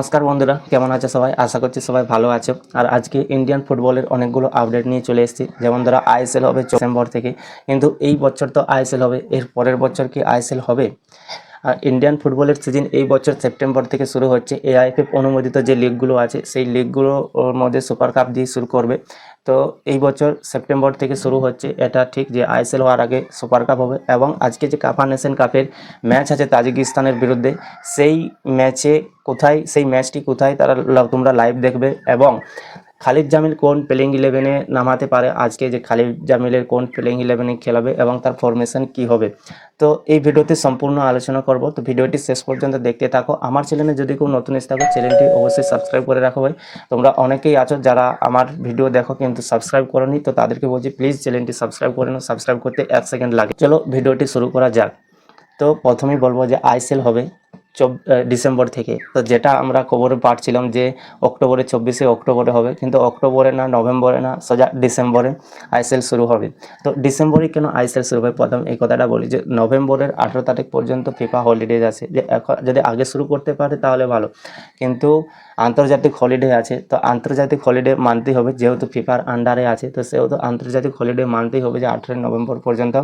নমস্কার বন্ধুরা, কেমন আছে সবাই? আশা করছি সবাই ভালো আছো। আর আজকে ইন্ডিয়ান ফুটবলের অনেকগুলো আপডেট নিয়ে চলে এসেছি। যেমন ধরো আইএসএল হবে ডিসেম্বর থেকে। কিন্তু এই বছর তো আইএসএল হবে, এর পরের বছর কি আইএসএল হবে? ইন্ডিয়ান ফুটবলের সিজন এই বছর সেপ্টেম্বর থেকে শুরু হচ্ছে। এআইএফএফ অনুমোদিত যে লিগগুলো আছে, সেই লিগগুলোর মধ্যে সুপার কাপ দিয়ে শুরু করবে। তো এই বছর সেপ্টেম্বর থেকে শুরু হচ্ছে। এটা ঠিক যে আইএসএল হওয়ার আগে সুপার কাপ হবে এবং আজকে যে কাপা নেশন কাপের ম্যাচ আছে তাজিকিস্তানের বিরুদ্ধে, সেই ম্যাচে কোথায়, সেই ম্যাচটি কোথায়, তারা তোমরা লাইভ দেখবে এবং খালিদ জামিল কোন প্লেইং ইলেভেনে নামাতে পারে? আজকে যে খালিদ জামিলের কোন প্লেইং ইলেভেনে খেলাবে এবং তার ফরমেশন কি হবে? তো এই ভিডিওতে সম্পূর্ণ আলোচনা করব। তো ভিডিওটি শেষ পর্যন্ত দেখতে থাকো। আমার চ্যানেলে যদি কেউ নতুন এসে থাকো, চ্যানেলটি অবশ্যই সাবস্ক্রাইব করে রাখো ভাই। তোমরা অনেকেই আছো যারা আমার ভিডিও দেখো কিন্তু সাবস্ক্রাইব করোনি, তো তাদেরকে বলছি প্লিজ চ্যানেলটি সাবস্ক্রাইব করে নাও। সাবস্ক্রাইব করতে এক সেকেন্ড লাগে। চলো ভিডিওটি শুরু করা যাক। তো প্রথমেই বলব যে আইসেল হবে। ডিসেম্বর থেকে। তো যেটা আমরা খবরে পাচ্ছিলাম যে অক্টোবরে চব্বিশে অক্টোবরে হবে, কিন্তু অক্টোবরে না, নভেম্বরে না সোজা ডিসেম্বরে আইসেল শুরু হবে। তো ডিসেম্বরে কেন আইসেল শুরু হবে? প্রথম এই কথাটা বলি যে নভেম্বরের আঠেরো তারিখ পর্যন্ত ফিফা হলিডেজ আছে। যে এখন যদি আগে শুরু করতে পারে তাহলে ভালো। কিন্তু আন্তর্জাতিক হলিডে আছে, তো আন্তর্জাতিক হলিডে মানতেই হবে। যেহেতু ফিফার আন্ডারে আছে, তো সেহেতু আন্তর্জাতিক হলিডে মানতেই হবে যে আঠেরোই নভেম্বর পর্যন্ত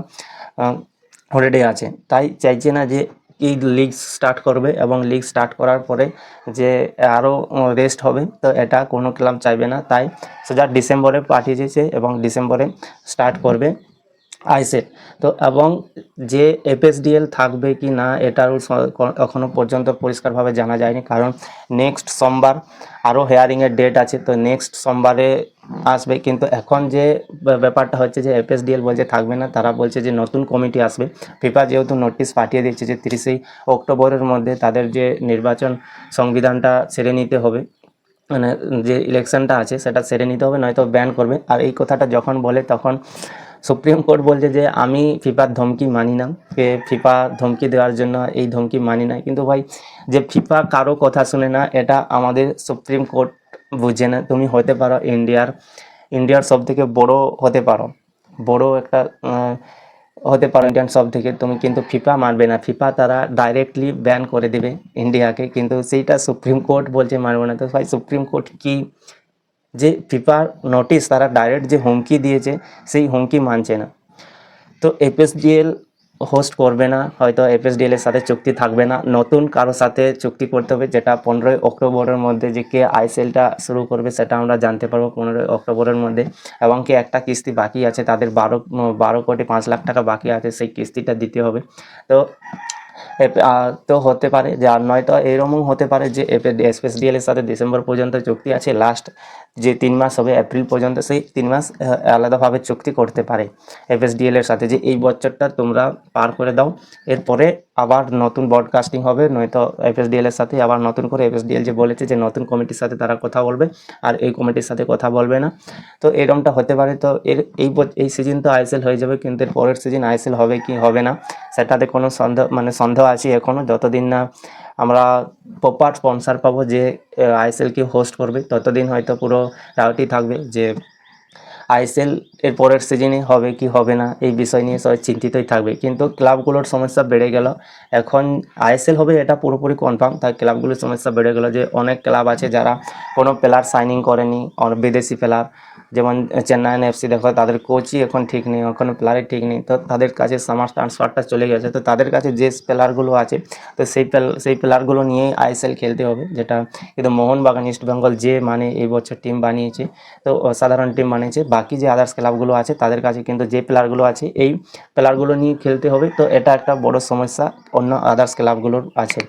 হলিডে আছে। তাই চাইছে না যে এই লিগ স্টার্ট করবে এবং লিগ স্টার্ট করার পরে যে আরও রেস্ট হবে, তো এটা কোনো ক্লাব চাইবে না। তাই সোজা ডিসেম্বরে পাঠিয়ে দিয়েছে এবং ডিসেম্বরে স্টার্ট করবে। আইসেট তো এবং যে এফএসডিএল থাকবে কি না এটার এখনও পর্যন্ত পরিষ্কারভাবে জানা যায়নি। কারণ নেক্সট সোমবার আরও হেয়ারিংয়ের ডেট আছে, তো নেক্সট সোমবারে আসবে। কিন্তু এখন যে ব্যাপারটা হচ্ছে যে এফএসডিএল বলছে থাকবে না, তারা বলছে যে নতুন কমিটি আসবে। ফিফা যেহেতু নোটিশ পাঠিয়ে দিচ্ছে যে তিরিশে অক্টোবরের মধ্যে তাদের যে নির্বাচন সংবিধানটা সেরে নিতে হবে মানে যে ইলেকশনটা আছে সেটা সেরে নিতে হবে, নয়তো ব্যান করবে। আর এই কথাটা যখন বলে তখন সুপ্রিম কোর্ট বলছে যে আমি ফিফার ধমকি মানি না ফিফা ধমকি দেওয়ার জন্য এই ধমকি মানি না কিন্তু ভাই, যে ফিফা কারও কথা শুনে না, এটা আমাদের সুপ্রিম কোর্ট বুঝে না। তুমি হতে পারো ইন্ডিয়ার ইন্ডিয়ার সব থেকে বড় হতে পারো। বড় একটা হতে পারো ইন্ডিয়ান সব থেকে তুমি কিন্তু ফিফা মানবে না। ফিফা তারা ডাইরেক্টলি ব্যান করে দেবে ইন্ডিয়াকে। কিন্তু সেইটা সুপ্রিম কোর্ট বলছে মানবে না। তো ভাই, সুপ্রিম কোর্ট কি যে ফিফার নোটিশ তারা ডাইরেক্ট যে হুমকি দিয়েছে, সেই হুমকি মানছে না। তো এফএসডিএল হোস্ট করবে না, হয়তো এফএসডিএল এর সাথে চুক্তি থাকবে না। নতুন কারও সাথে চুক্তি করতে হবে, যেটা পনেরোই অক্টোবরের মধ্যে যে কে আইসেলটা শুরু করবে, সেটা আমরা জানতে পারব পনেরোই অক্টোবরের মধ্যে। এবং কি একটা কিস্তি বাকি আছে, তাদের বারো বারো কোটি পাঁচ লাখ টাকা বাকি আছে, সেই কিস্তিটা দিতে হবে। তো তো হতে পারে যে, আর নয়তো এরকমও হতে পারে যে এসপিএসডিএল এর সাথে ডিসেম্বর পর্যন্ত চুক্তি আছে লাস্ট যে তিন মাস হবে এপ্রিল পর্যন্ত সেই তিন মাস আলাদাভাবে চুক্তি করতে পারে এফএসডিএল এর সাথে। যে এই বছরটা তোমরা পার করে দাও, এরপরে আবার নতুন ব্রডকাস্টিং হবে, নয়তো এফএসডিএল এর সাথে আবার নতুন করে এফএসডিএল যে বলেছে যে, নতুন কমিটির সাথে তারা কথা বলবে, আর এই কমিটির সাথে কথা বলবে না। তো এরকমটা হতে পারে, তো এর, এই এই সিজন তো আইএসএল হয়ে যাবে, কিন্তু এর পরের সিজন আইএসএল হবে কি, হবে না, সেটাতে কোনো সন্দেহ মানে সন্দেহ আছি এখনও যতদিন না আমরা প্রপার স্পন্সার পাবো যে আইএসএলকে হোস্ট করবে, ততদিন হয়তো পুরো রাউটি থাকবে যে আইএসএল এর পরের সিজনে হবে কি হবে না, এই বিষয় নিয়ে সবাই চিন্তিতই থাকবে। কিন্তু ক্লাবগুলোর সমস্যা বেড়ে গেল। এখন আইএসএল হবে এটা পুরোপুরি কনফার্ম তাই ক্লাবগুলোর সমস্যা বেড়ে গেল যে অনেক ক্লাব আছে যারা কোনো প্লেয়ার সাইনিং করেনি বিদেশি প্লেয়ার যেমন চেন্নাইন এফসি দেখো তাদের কোচই এখন ঠিক নেই কোনো প্লেয়ারই ঠিক নেই, তো তাদের কাছে সামার ট্রান্সফারটা চলে গেছে, তো তাদের কাছে যে প্লেয়ারগুলো আছে, তো সেই সেই প্লেয়ারগুলো নিয়েই আইএসএল খেলতে হবে, যেটা কিন্তু মোহনবাগান ইস্ট বেঙ্গল যে মানে এই বছর টিম বানিয়েছে, তো অসাধারণ টিম বানিয়েছে বাকি যে আদার্স ক্লাবগুলো আছে, তাদের কাছে কিন্তু যে প্লেয়ারগুলো আছে, এই প্লেয়ারগুলো নিয়ে খেলতে হবে। তো এটা একটা বড় সমস্যা অন্য আদার্স ক্লাবগুলোর আছে।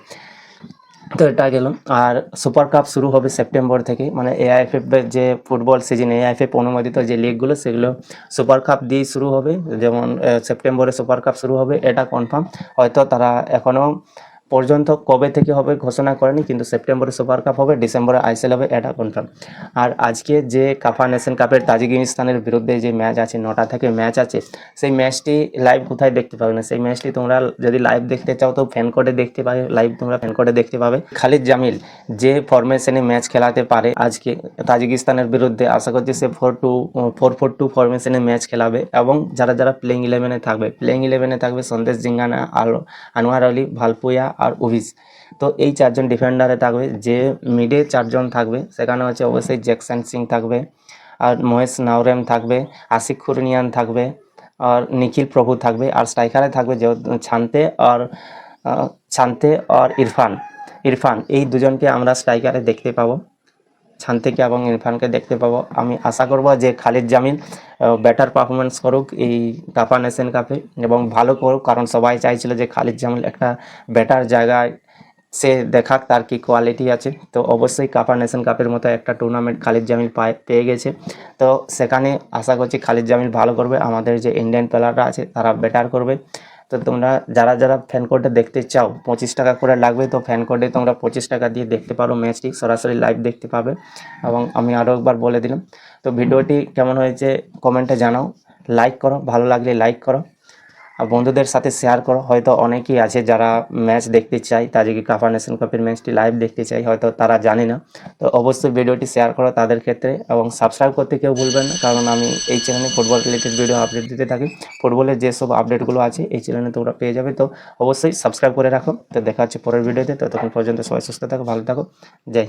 তো এটা গেল। আর সুপার কাপ শুরু হবে সেপ্টেম্বর থেকে। মানে এআইএফএফ যে ফুটবল সিজন এআইএফএফ অনুমোদিত যে লিগগুলো সেগুলো সুপার কাপ দিয়ে শুরু হবে। যেমন সেপ্টেম্বরে সুপার কাপ শুরু হবে, এটা কনফার্ম হয়তো তারা এখনও পর্যন্ত কবে থেকে হবে ঘোষণা করেনি, কিন্তু সেপ্টেম্বরে সুপার কাপ হবে, ডিসেম্বরে আইসেল হবে, এটা কনফার্ম আর আজকে যে কাফা নেশন কাপের তাজিকিস্তানের বিরুদ্ধে যে ম্যাচ আছে, নটা থেকে ম্যাচ আছে, সেই ম্যাচটি লাইভ কোথায় দেখতে পাবে না? সেই ম্যাচটি তোমরা যদি লাইভ দেখতে চাও, তো ফ্যান কোডে দেখতে পাবে লাইভ তোমরা ফ্যান কোডে দেখতে পাবে। খালিদ জামিল যে ফরমেশনে ম্যাচ খেলাতে পারে আজকে তাজিকিস্তানের বিরুদ্ধে, আশা করছি সে four two four four two ফরমেশনে match খেলাবে। এবং যারা যারা প্লেইং ইলেভেনে থাকবে প্লেইং ইলেভেনে থাকবে সন্দেশ জিঙ্গানা, আলো, আনোয়ার আলী, ভালপুয়া আর উভিস তো এই চারজন ডিফেন্ডারে থাকবে, যে মিডে চারজন থাকবে, সেখানে হচ্ছে অবশ্যই জ্যাকসন সিং থাকবে, আর মহেশ নাওরেম থাকবে, আশিক খুরনিয়ান থাকবে, আর নিখিল প্রভু থাকবে, আর স্ট্রাইকারে থাকবে যে ছানতে আর ছান্তে ছানতে আর ইরফান। ইরফান, এই দুজনকে আমরা স্ট্রাইকারে দেখতে পাবো। ছান্তিকে এবং ইরফানকে দেখতে পাবো। আমি আশা করব যে খালিদ জামিল বেটার পারফরমেন্স করুক এই কাপা নেশন কাপে এবং ভালো করুক। কারণ সবাই চাইছিল যে খালিদ জামিল একটা বেটার জায়গায় সে দেখাক তার কি কোয়ালিটি আছে। তো অবশ্যই কাপা নেশন কাপের মতো একটা টুর্নামেন্ট খালিদ জামিল পায়, পেয়ে গেছে। তো সেখানে আশা করছি খালিদ জামিল ভালো করবে। আমাদের যে ইন্ডিয়ান প্লেয়াররা আছে তারা বেটার করবে। তো তোমরা যারা যারা ফ্যান কোডটা দেখতে চাও, পঁচিশ টাকা করে লাগবে, তো ফ্যান কোডে তোমরা পঁচিশ টাকা দিয়ে দেখতে পারো ম্যাচটি সরাসরি লাইভ দেখতে পাবে। এবং আমি আরও একবার বলে দিলাম। তো ভিডিওটি কেমন হয়েছে কমেন্টে জানাও। লাইক করো, ভালো লাগলে লাইক করো। বন্ধুদের সাথে শেয়ার করো। হয়তো অনেকেই আছে যারা ম্যাচ দেখতে চায় তাদেরকে কাপা নেশন কাপের ম্যাচটি লাইভ দেখতে চাই হয়তো তারা জানে না। তো অবশ্যই ভিডিওটি শেয়ার করো তাদের ক্ষেত্রে এবং সাবস্ক্রাইব করতে কেউ ভুলবেন না, কারণ আমি এই চ্যানেলে ফুটবল রিলেটেড ভিডিও আপডেট দিতে থাকি। ফুটবলের যেসব আপডেটগুলো আছে, এই চ্যানেলে তোমরা পেয়ে যাবে। তো অবশ্যই সাবস্ক্রাইব করে রাখো। তো দেখা হচ্ছে পরের ভিডিওতে ততক্ষণ পর্যন্ত সবাই সুস্থ থাকো, ভালো থাকো। জয়।